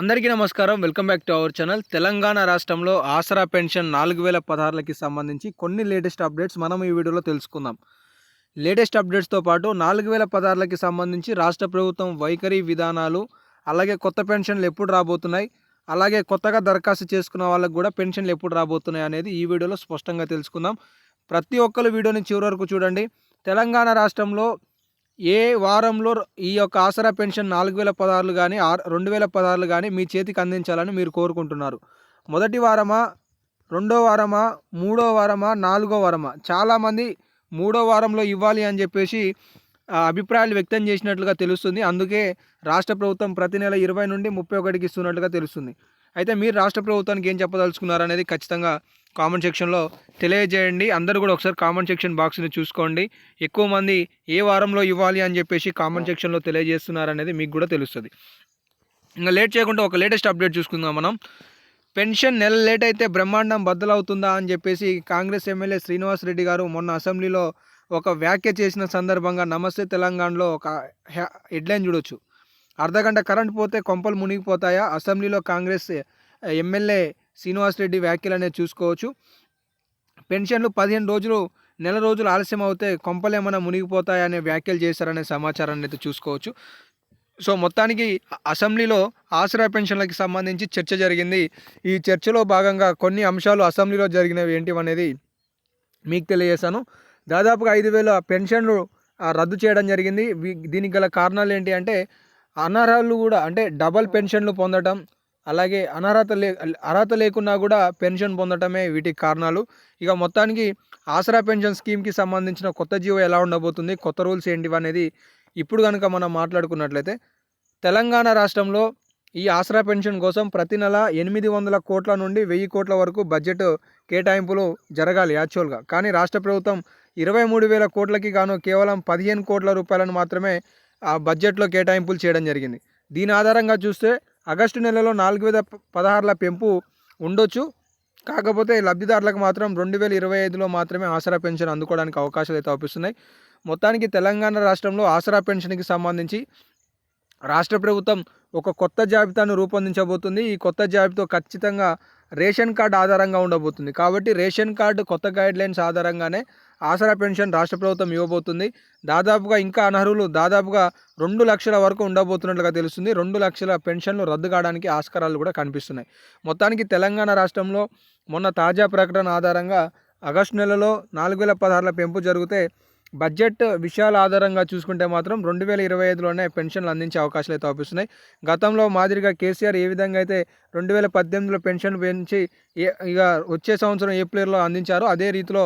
అందరికీ నమస్కారం. Welcome back to our channel. Telangana రాష్ట్రంలో ఆసరా పెన్షన్ నాలుగు వేల పదహారులకి సంబంధించి కొన్ని లేటెస్ట్ అప్డేట్స్ మనం ఈ వీడియోలో తెలుసుకుందాం. లేటెస్ట్ అప్డేట్స్తో పాటు నాలుగు వేల పదహారులకి సంబంధించి రాష్ట్ర ప్రభుత్వం వైఖరి విధానాలు అలాగే కొత్త పెన్షన్లు ఎప్పుడు రాబోతున్నాయి అలాగే కొత్తగా దరఖాస్తు చేసుకున్న వాళ్ళకు కూడా పెన్షన్లు ఎప్పుడు రాబోతున్నాయి అనేది ఈ వీడియోలో స్పష్టంగా తెలుసుకుందాం. ప్రతి ఒక్కరు వీడియోని చివరి వరకు చూడండి. తెలంగాణ రాష్ట్రంలో ఏ వారంలో ఈ యొక్క ఆసరా పెన్షన్ నాలుగు వేల పదహారులు కానీ ఆరు రెండు వేల పదహారులు కానీ మీ చేతికి అందించాలని మీరు కోరుకుంటున్నారు. మొదటి వారమా రెండో వారమా మూడో వారమా నాలుగో వారమా? చాలామంది మూడో వారంలో ఇవ్వాలి అని చెప్పేసి అభిప్రాయాలు వ్యక్తం చేసినట్లుగా తెలుస్తుంది. అందుకే రాష్ట్ర ప్రభుత్వం ప్రతి నెల ఇరవై నుండి ముప్పై ఒకటికి ఇస్తున్నట్లుగా తెలుస్తుంది. అయితే మీరు రాష్ట్ర ప్రభుత్వానికి ఏం చెప్పదలుచుకున్నారు అనేది ఖచ్చితంగా కామెంట్ సెక్షన్లో తెలియజేయండి. అందరూ కూడా ఒకసారి కామెంట్ సెక్షన్ బాక్స్ని చూసుకోండి. ఎక్కువ మంది ఏ వారంలో ఇవ్వాలి అని చెప్పేసి కామెంట్ సెక్షన్లో తెలియజేస్తున్నారు అనేది మీకు కూడా తెలుస్తుంది. ఇంకా లేట్ చేయకుండా ఒక లేటెస్ట్ అప్డేట్ చూసుకుందాం మనం. పెన్షన్ నెల లేట్ అయితే బ్రహ్మాండం బద్దలవుతుందా అని చెప్పేసి కాంగ్రెస్ ఎమ్మెల్యే శ్రీనివాస్ రెడ్డి గారు మొన్న అసెంబ్లీలో ఒక వ్యాఖ్య చేసిన సందర్భంగా నమస్తే తెలంగాణలో ఒక హెడ్లైన్ చూడొచ్చు. అర్ధగంట కరెంట్ పోతే కొంపలు మునిగిపోతాయా? అసెంబ్లీలో కాంగ్రెస్ ఎమ్మెల్యే శ్రీనివాస్ రెడ్డి వ్యాఖ్యలు అనేది చూసుకోవచ్చు. పెన్షన్లు పదిహేను రోజులు నెల రోజులు ఆలస్యం అవుతే కొంపలు ఏమైనా వ్యాఖ్యలు చేశారనే సమాచారాన్ని అయితే చూసుకోవచ్చు. సో మొత్తానికి అసెంబ్లీలో ఆసరా పెన్షన్లకి సంబంధించి చర్చ జరిగింది. ఈ చర్చలో భాగంగా కొన్ని అంశాలు అసెంబ్లీలో జరిగినవి ఏంటి అనేది మీకు తెలియజేశాను దాదాపుగా ఐదు వేల పెన్షన్లు రద్దు చేయడం జరిగింది. దీనికి గల కారణాలు ఏంటి అంటే అనర్హులు కూడా అంటే డబల్ పెన్షన్లు పొందడం అలాగే అనర్హత లే అర్హత లేకున్నా కూడా పెన్షన్ పొందటమే వీటికి కారణాలు. ఇక మొత్తానికి ఆసరా పెన్షన్ స్కీమ్కి సంబంధించిన కొత్త జీవో ఎలా ఉండబోతుంది కొత్త రూల్స్ ఏంటివి అనేది ఇప్పుడు కనుక మనం మాట్లాడుకున్నట్లయితే తెలంగాణ రాష్ట్రంలో ఈ ఆసరా పెన్షన్ కోసం ప్రతి నెల ఎనిమిది వందల కోట్ల నుండి వెయ్యి కోట్ల వరకు బడ్జెట్ కేటాయింపులు జరగాలి యాక్చువల్గా. కానీ రాష్ట్ర ప్రభుత్వం ఇరవై మూడు వేల కోట్లకి గాను కేవలం పదిహేను కోట్ల రూపాయలను మాత్రమే ఆ బడ్జెట్లో కేటాయింపులు చేయడం జరిగింది. దీని ఆధారంగా చూస్తే ఆగస్టు నెలలో నాలుగు వేల పదహారుల పెంపు ఉండొచ్చు. కాకపోతే లబ్ధిదారులకు మాత్రం రెండు వేల ఇరవై ఐదులో మాత్రమే ఆసరా పెన్షన్ అందుకోవడానికి అవకాశాలు అయితే అవుపిస్తున్నాయి మొత్తానికి తెలంగాణ రాష్ట్రంలో ఆసరా పెన్షన్కి సంబంధించి రాష్ట్ర ప్రభుత్వం ఒక కొత్త జాబితాను రూపొందించబోతుంది. ఈ కొత్త జాబితా ఖచ్చితంగా రేషన్ కార్డు ఆధారంగా ఉండబోతుంది. కాబట్టి రేషన్ కార్డు కొత్త గైడ్ లైన్స్ ఆధారంగానే ఆసరా పెన్షన్ రాష్ట్ర ప్రభుత్వం ఇవ్వబోతుంది. దాదాపుగా ఇంకా అనర్హులు దాదాపుగా రెండు లక్షల వరకు ఉండబోతున్నట్లుగా తెలుస్తుంది. రెండు లక్షల పెన్షన్లు రద్దు కావడానికి ఆస్కారాలు కూడా కనిపిస్తున్నాయి. మొత్తానికి తెలంగాణ రాష్ట్రంలో మొన్న తాజా ప్రకటన ఆధారంగా ఆగస్టు నెలలో నాలుగు వేల పదహారుల పెంపు జరిగితే బడ్జెట్ విషయాల ఆధారంగా చూసుకుంటే మాత్రం రెండు వేల ఇరవై ఐదులోనే పెన్షన్లు అందించే అవకాశాలు అయితే అవుపిస్తున్నాయి. గతంలో మాదిరిగా కేసీఆర్ ఏ విధంగా అయితే రెండు వేల పద్దెనిమిదిలో పెన్షన్ పెంచి ఇక వచ్చే సంవత్సరం ఏప్రిల్లో అందించారో అదే రీతిలో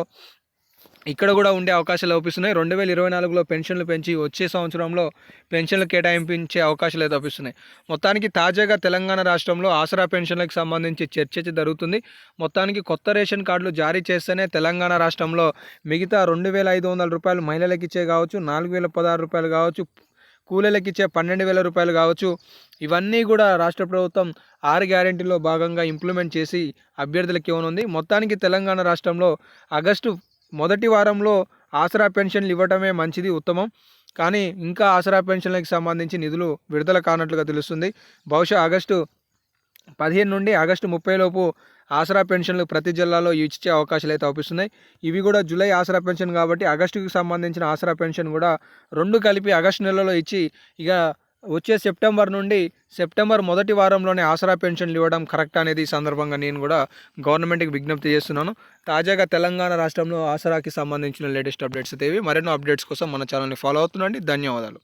ఇక్కడ కూడా ఉండే అవకాశాలు అవుపిస్తున్నాయి రెండు వేల ఇరవై నాలుగులో పెన్షన్లు పెంచి వచ్చే సంవత్సరంలో పెన్షన్లు కేటాయింపించే అవకాశాలు అయితే అవుపిస్తున్నాయి మొత్తానికి తాజాగా తెలంగాణ రాష్ట్రంలో ఆసరా పెన్షన్లకు సంబంధించి చర్చ జరుగుతుంది. మొత్తానికి కొత్త రేషన్ కార్డులు జారీ చేస్తేనే తెలంగాణ రాష్ట్రంలో మిగతా రెండు వేల ఐదు వందల రూపాయలు మహిళలకు ఇచ్చే కావచ్చు నాలుగు వేల పదహారు రూపాయలు కావచ్చు కూలీలకు ఇచ్చే పన్నెండు వేల రూపాయలు కావచ్చు. ఇవన్నీ కూడా రాష్ట్ర ప్రభుత్వం ఆరు గ్యారెంటీలో భాగంగా ఇంప్లిమెంట్ చేసి అభ్యర్థులకు ఇవ్వనుంది. మొత్తానికి తెలంగాణ రాష్ట్రంలో ఆగస్టు మొదటి వారంలో ఆసరా పెన్షన్లు ఇవ్వటమే మంచిది ఉత్తమం. కానీ ఇంకా ఆసరా పెన్షన్లకు సంబంధించి నిధులు విడుదల కానట్లుగా తెలుస్తుంది. బహుశా ఆగస్టు పదిహేను నుండి ఆగస్టు ముప్పై లోపు ఆసరా పెన్షన్లు ప్రతి జిల్లాలో ఇచ్చే అవకాశాలు అయితే అవుపిస్తున్నాయి. ఇవి కూడా జూలై ఆసరా పెన్షన్ కాబట్టి ఆగస్టుకి సంబంధించిన ఆసరా పెన్షన్ కూడా రెండు కలిపి ఆగస్టు నెలలో ఇచ్చి ఇక వచ్చే సెప్టెంబర్ నుండి సెప్టెంబర్ మొదటి వారంలోనే ఆసరా పెన్షన్లు ఇవ్వడం కరెక్ట్ అనేది ఈ సందర్భంగా నేను కూడా గవర్నమెంట్కి విజ్ఞప్తి చేస్తున్నాను. తాజాగా తెలంగాణ రాష్ట్రంలో ఆసరాకి సంబంధించిన లేటెస్ట్ అప్డేట్స్ ఇవి మరెన్నో అప్డేట్స్ కోసం మన ఛానల్ని ఫాలో అవుతుండండి. ధన్యవాదాలు.